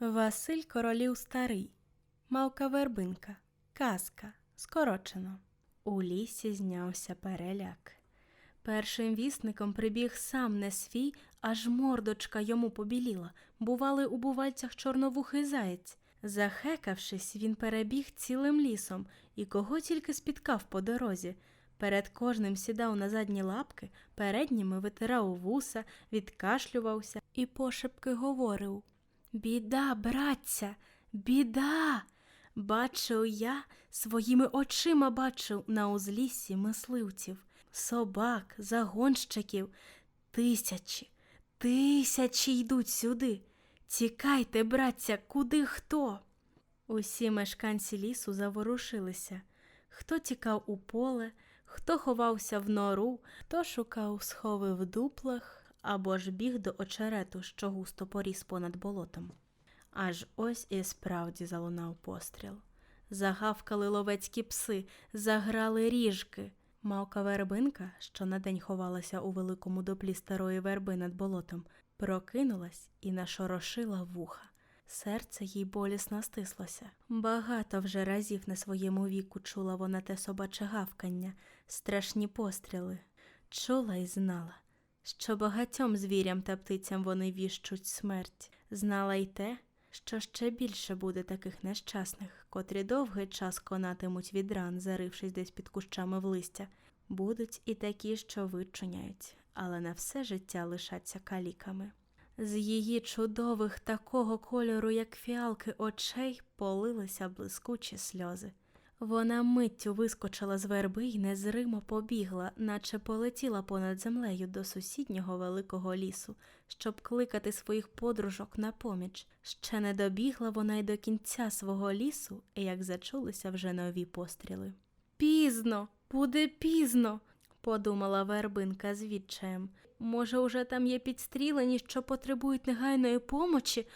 Василь Королів Старий, Мавка Вербинка, Казка, скорочено. У лісі знявся переляк. Першим вісником прибіг сам не свій, аж мордочка йому побіліла. Бували у бувальцях чорновухий заєць. Захекавшись, він перебіг цілим лісом і кого тільки спіткав по дорозі. Перед кожним сідав на задні лапки, передніми витирав вуса, відкашлювався і пошепки говорив Біда, братця, біда. Бачив я, своїми очима бачив на узліссі мисливців, собак, загонщиків. Тисячі, тисячі йдуть сюди. Тікайте, братця, куди хто? Усі мешканці лісу заворушилися. Хто тікав у поле, хто ховався в нору, хто шукав схови в дуплах або ж біг до очерету, що густо поріс понад болотом. Аж ось і справді залунав постріл. Загавкали ловецькі пси, заграли ріжки. Мавка вербинка, що на день ховалася у великому доплі старої верби над болотом, прокинулась і нашорошила вуха. Серце їй болісно стислося. Багато вже разів на своєму віку чула вона те собаче гавкання, страшні постріли. Чула і знала, що багатьом звірям та птицям вони віщуть смерть. Знала й те, що ще більше буде таких нещасних, котрі довгий час конатимуть від ран, зарившись десь під кущами в листя. Будуть і такі, що вичуняють, але на все життя лишаться каліками. З її чудових такого кольору, як фіалки очей, полилися блискучі сльози. Вона миттю вискочила з верби й незримо побігла, наче полетіла понад землею до сусіднього великого лісу, щоб кликати своїх подружок на поміч. Ще не добігла вона й до кінця свого лісу, як зачулися вже нові постріли. Пізно, буде пізно, подумала вербинка з відчаєм. Може, уже там є підстрілені, що потребують негайної помочі,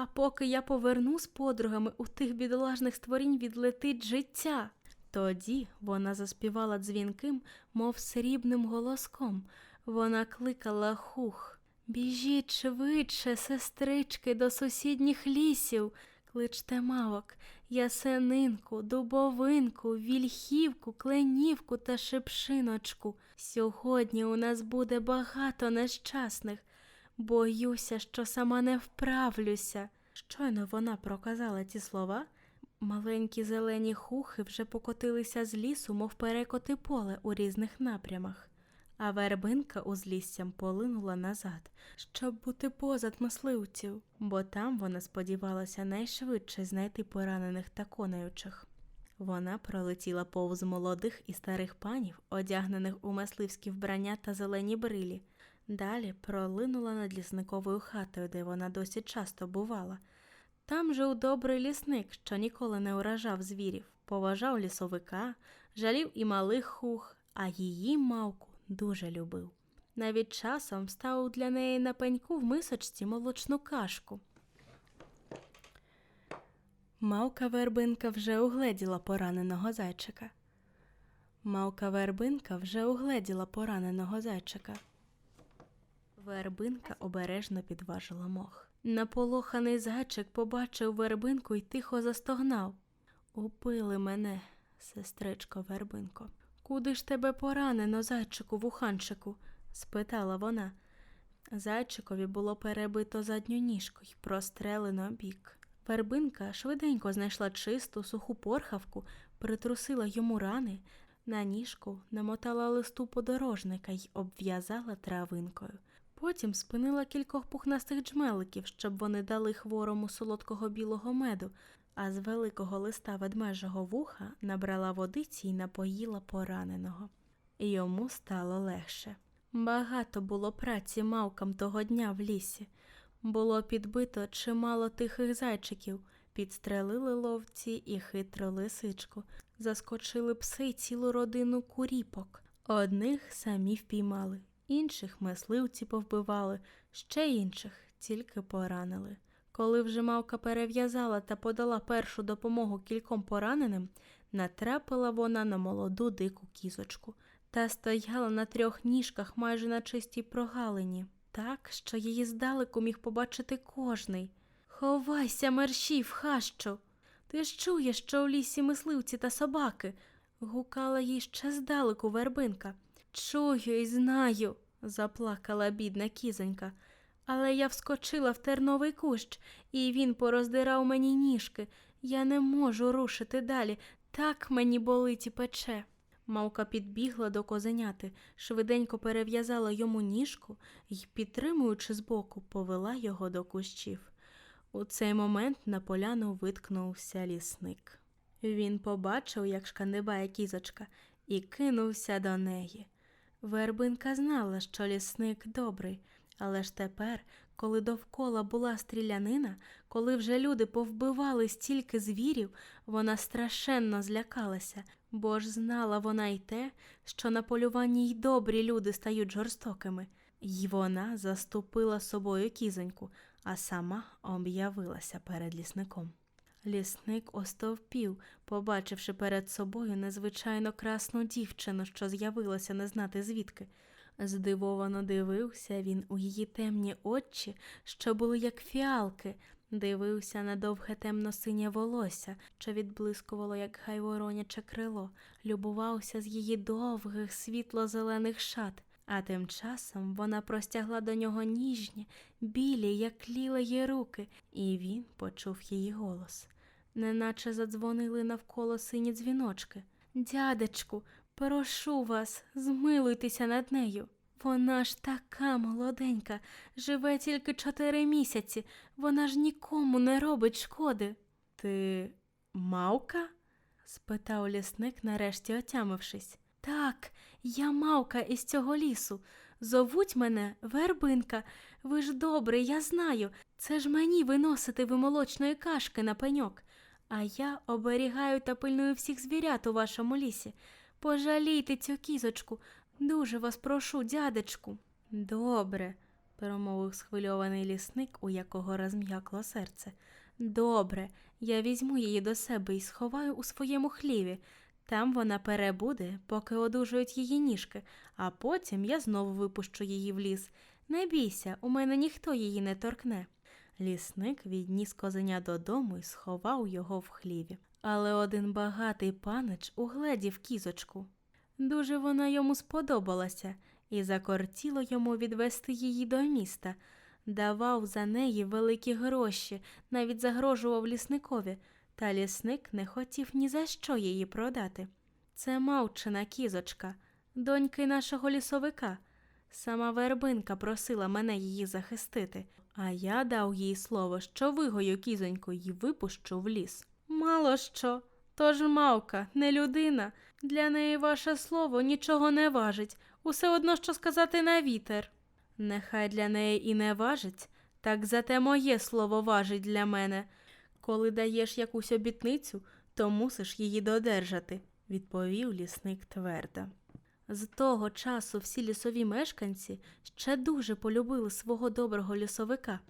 а поки я поверну з подругами, у тих бідолажних створінь відлетить життя. Тоді вона заспівала дзвінким, мов срібним голоском. Вона кликала хух. Біжіть швидше, сестрички, до сусідніх лісів. Кличте мавок, ясенинку, дубовинку, вільхівку, кленівку та шипшиночку. Сьогодні у нас буде багато нещасних. Боюся, що сама не вправлюся. Щойно вона проказала ці слова. Маленькі зелені хухи вже покотилися з лісу, мов перекоти поле у різних напрямах, а вербинка узліссям полинула назад, щоб бути позад мисливців, бо там вона сподівалася найшвидше знайти поранених та конаючих. Вона пролетіла повз молодих і старих панів, одягнених у мисливські вбрання та зелені брилі. Далі пролинула над лісниковою хатою, де вона досить часто бувала. Там жив добрий лісник, що ніколи не уражав звірів, поважав лісовика, жалів і малих хух, а її мавку дуже любив. Навіть часом ставив для неї на пеньку в мисочці молочну кашку. Мавка вербинка вже угледіла пораненого зайчика. Мавка вербинка вже угледіла пораненого зайчика. Вербинка обережно підважила мох. Наполоханий зайчик побачив вербинку і тихо застогнав. Убили мене, сестричко вербинко. Куди ж тебе поранено, зайчику вуханчику? спитала вона. Зайчикові було перебито задню ніжку й прострелено бік. Вербинка швиденько знайшла чисту суху порхавку, притрусила йому рани, на ніжку намотала листу подорожника й обв'язала травинкою. Потім спинила кількох пухнастих джмеликів, щоб вони дали хворому солодкого білого меду, а з великого листа ведмежого вуха набрала водиці й напоїла пораненого. Йому стало легше. Багато було праці мавкам того дня в лісі. Було підбито чимало тихих зайчиків, підстрелили ловці і хитру лисичку, заскочили пси цілу родину куріпок. Одних самі впіймали, інших мисливці повбивали, ще інших тільки поранили. Коли вже мавка перев'язала та подала першу допомогу кільком пораненим, натрапила вона на молоду дику кізочку та стояла на трьох ніжках майже на чистій прогалині, так, що її здалеку міг побачити кожний. Ховайся, мерщій, в хащу. Ти ж чуєш, що у лісі мисливці та собаки. гукала їй ще здалеку вербинка. Чую і знаю, заплакала бідна кізонька. Але я вскочила в терновий кущ, і він пороздирав мені ніжки. Я не можу рушити далі. Так мені болить і пече. Мавка підбігла до козеняти, швиденько перев'язала йому ніжку і, підтримуючи збоку, повела його до кущів. У цей момент на поляну виткнувся лісник. Він побачив, як шкандибає кізочка, і кинувся до неї. Вербинка знала, що лісник добрий, але ж тепер, коли довкола була стрілянина, коли вже люди повбивали стільки звірів, вона страшенно злякалася, бо ж знала вона й те, що на полюванні й добрі люди стають жорстокими. І вона заступила собою кізоньку, а сама об'явилася перед лісником. Лісник остовпів, побачивши перед собою незвичайно красну дівчину, що з'явилася не знати звідки. Здивовано дивився він у її темні очі, що були як фіалки, дивився на довге темно-синє волосся, що відблискувало, як гайвороняче крило, любувався з її довгих світло-зелених шат. А тим часом вона простягла до нього ніжні, білі, як лілеї руки, і він почув її голос. Неначе задзвонили навколо сині дзвіночки. Дядечку, прошу вас, змилуйтеся над нею. Вона ж така молоденька, живе тільки чотири місяці, вона ж нікому не робить шкоди. Ти мавка? спитав лісник, нарешті отямившись. Так, я мавка із цього лісу. Зовуть мене Вербинка. Ви ж добрий, я знаю. Це ж мені виносити вимолочної кашки на пеньок. А я оберігаю та пильную всіх звірят у вашому лісі. Пожалійте цю кізочку. Дуже вас прошу, дядечку. Добре, промовив схвильований лісник, у якого розм'якло серце. Добре, я візьму її до себе і сховаю у своєму хліві. Там вона перебуде, поки одужують її ніжки, а потім я знову випущу її в ліс. Не бійся, у мене ніхто її не торкне. Лісник відніс козеня додому і сховав його в хліві. Але один багатий панич угледів кізочку. Дуже вона йому сподобалася, і закортіло йому відвести її до міста. Давав за неї великі гроші, навіть загрожував лісникові, та лісник не хотів ні за що її продати. Це мавчина кізочка, доньки нашого лісовика. Сама вербинка просила мене її захистити, а я дав їй слово, що вигою кізоньку і випущу в ліс. Мало що, тож мавка, не людина. Для неї ваше слово нічого не важить, усе одно що сказати на вітер. Нехай для неї і не важить, так зате моє слово важить для мене. Коли даєш якусь обітницю, то мусиш її додержати, відповів лісник твердо. З того часу всі лісові мешканці ще дуже полюбили свого доброго лісовика.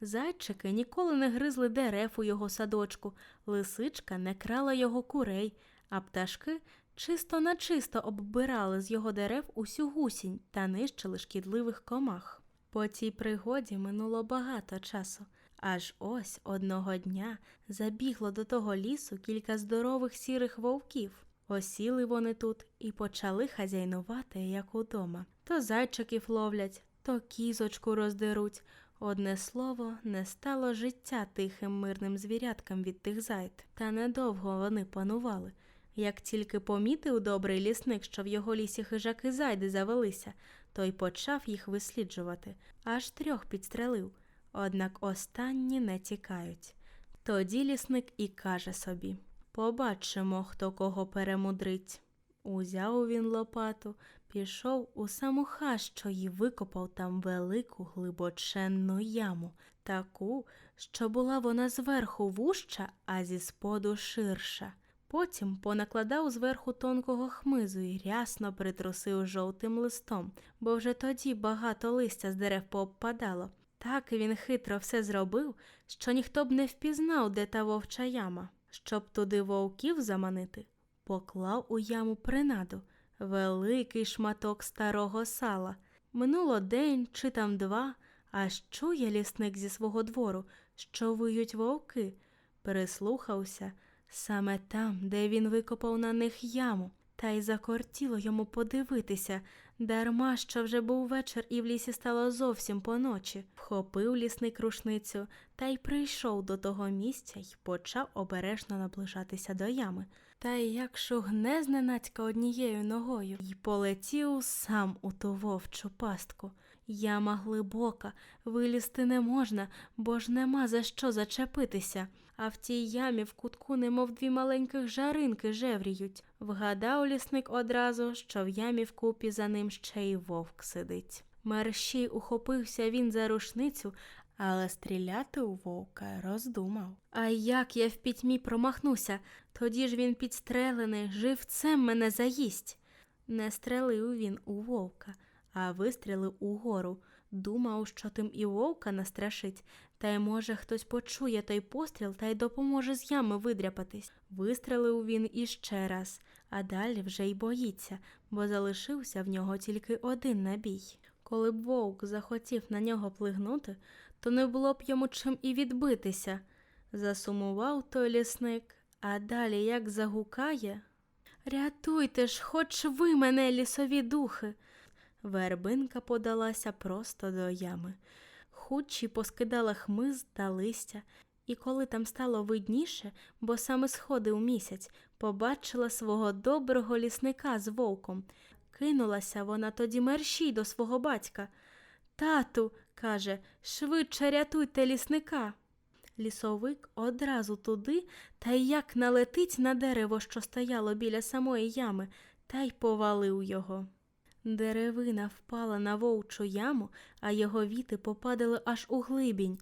Зайчики ніколи не гризли дерев у його садочку, лисичка не крала його курей, а пташки чисто на чисто оббирали з його дерев усю гусінь та нищили шкідливих комах. По цій пригоді минуло багато часу. Аж ось одного дня забігло до того лісу кілька здорових сірих вовків. Осіли вони тут і почали хазяйнувати, як удома. То зайчиків ловлять, то кізочку роздеруть. Одне слово, не стало життя тихим мирним звіряткам від тих зайд. Та недовго вони панували. Як тільки помітив добрий лісник, що в його лісі хижаки зайди завелися, той почав їх висліджувати, аж трьох підстрелив. Однак останні не тікають. Тоді лісник і каже собі Побачимо, хто кого перемудрить. Узяв він лопату, пішов у саму хащу і викопав там велику глибоченну яму, таку, що була вона зверху вужча, а зі споду ширша. Потім понакладав зверху тонкого хмизу і рясно притрусив жовтим листом, бо вже тоді багато листя з дерев пообпадало. Так він хитро все зробив, що ніхто б не впізнав, де та вовча яма. Щоб туди вовків заманити, поклав у яму принаду великий шматок старого сала. Минуло день чи там два, аж чує лісник зі свого двору, що виють вовки. Прислухався саме там, де він викопав на них яму, та й закортіло йому подивитися, дарма що вже був вечір і в лісі стало зовсім поночі. Вхопив лісник рушницю та й прийшов до того місця й почав обережно наближатися до ями. Та й як шугне зненацька однією ногою й полетів сам у ту вовчу пастку. Яма глибока, вилізти не можна, бо ж нема за що зачепитися. А в тій ямі в кутку, немов дві маленьких жаринки жевріють. Вгадав лісник одразу, що в ямі вкупі за ним ще й вовк сидить. Мерщій ухопився він за рушницю, але стріляти у вовка роздумав. А як я в пітьмі промахнуся, тоді ж він підстрелений, живцем мене заїсть. Не стрелив він у вовка, а вистрілив угору. Думав, що тим і вовка настрашить, та й може хтось почує той постріл та й допоможе з ями видряпатись. Вистрелив він іще раз, а далі вже й боїться, бо залишився в нього тільки один набій. Коли б вовк захотів на нього плигнути, то не було б йому чим і відбитися. Засумував той лісник, а далі як загукає. Рятуйте ж, хоч ви мене, лісові духи. Вербинка подалася просто до ями. Худчі поскидала хмиз та листя, і коли там стало видніше, бо саме сходив місяць, побачила свого доброго лісника з вовком. Кинулася вона тоді мерщій до свого батька. Тату, каже, швидше рятуйте лісника. Лісовик одразу туди та як налетить на дерево, що стояло біля самої ями, та й повалив його. Деревина впала на вовчу яму, а його віти попадали аж у глибінь.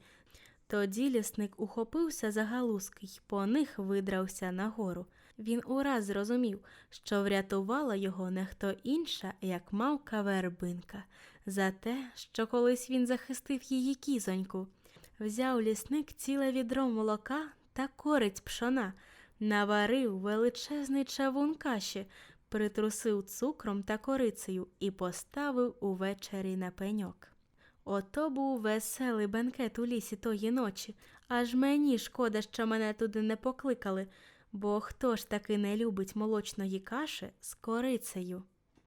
Тоді лісник ухопився за галузки й по них видрався нагору. Він ураз зрозумів, що врятувала його не хто інша, як мавка вербинка, за те, що колись він захистив її кізоньку. Взяв лісник ціле відро молока та кориць пшона, наварив величезний чавун каші, притрусив цукром та корицею і поставив увечері на пеньок. Ото був веселий бенкет у лісі тої ночі, аж мені шкода, що мене туди не покликали, бо хто ж таки не любить молочної каші з корицею?